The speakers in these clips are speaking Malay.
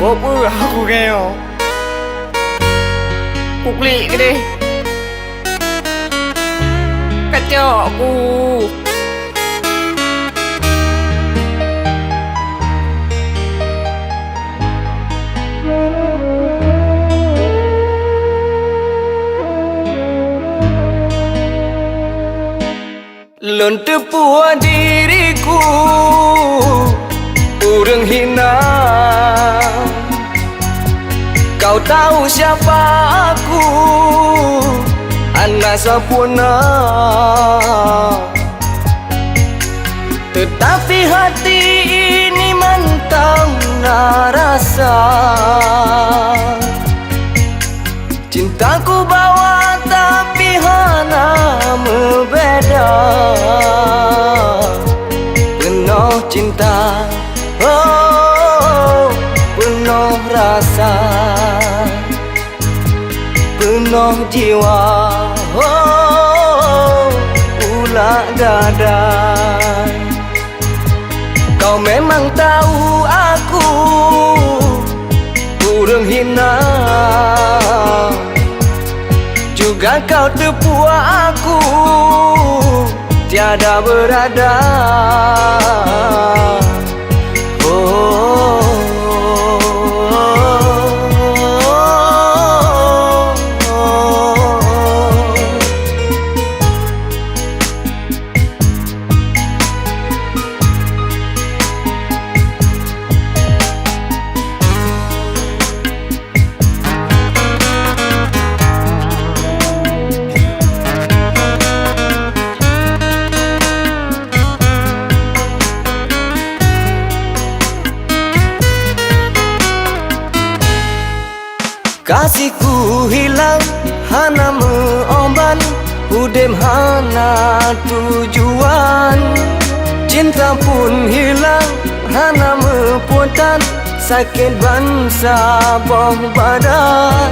กูเပွေးဟာကိုကဲกุกลีก็ดิกระจอกกูหล่นตึปัวดี tahu siapa aku. Anak sempurna Tetapi hati Penuh jiwa. Oh, ula gadai. Kau memang tahu aku Kurang hina Juga kau terpuak aku Tiada berada. Oh, Kasihku hilang Hana meomban Udem hana tujuan. Cinta pun hilang Hana mepuatan Sakit bangsa boh badan.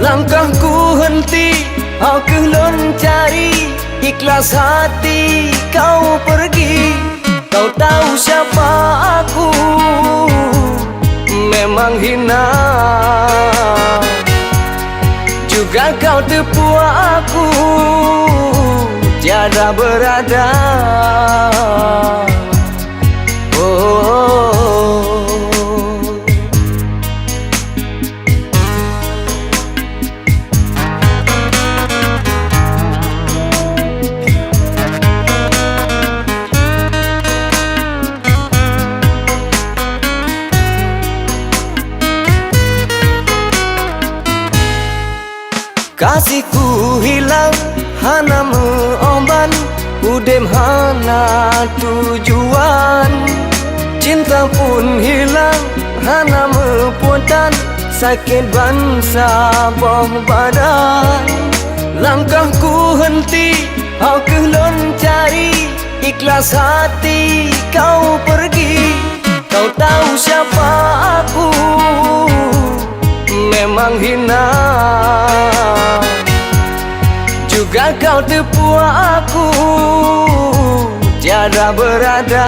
Langkahku henti Kau kelon cari Ikhlas hati kau pergi. Kau tahu siapa aku? Memang hina kau terpuak aku. Tiada berada Kasihku hilang Hana meomban Udem hana tujuan. Cinta pun hilang Hana mepuatan Sakit bangsa boh badan. Langkahku henti Kau kelon cari Ikhlas hati kau pergi. Kau tahu siapa aku? Memang hina kau tipu aku. Tiada berada Tiada berada.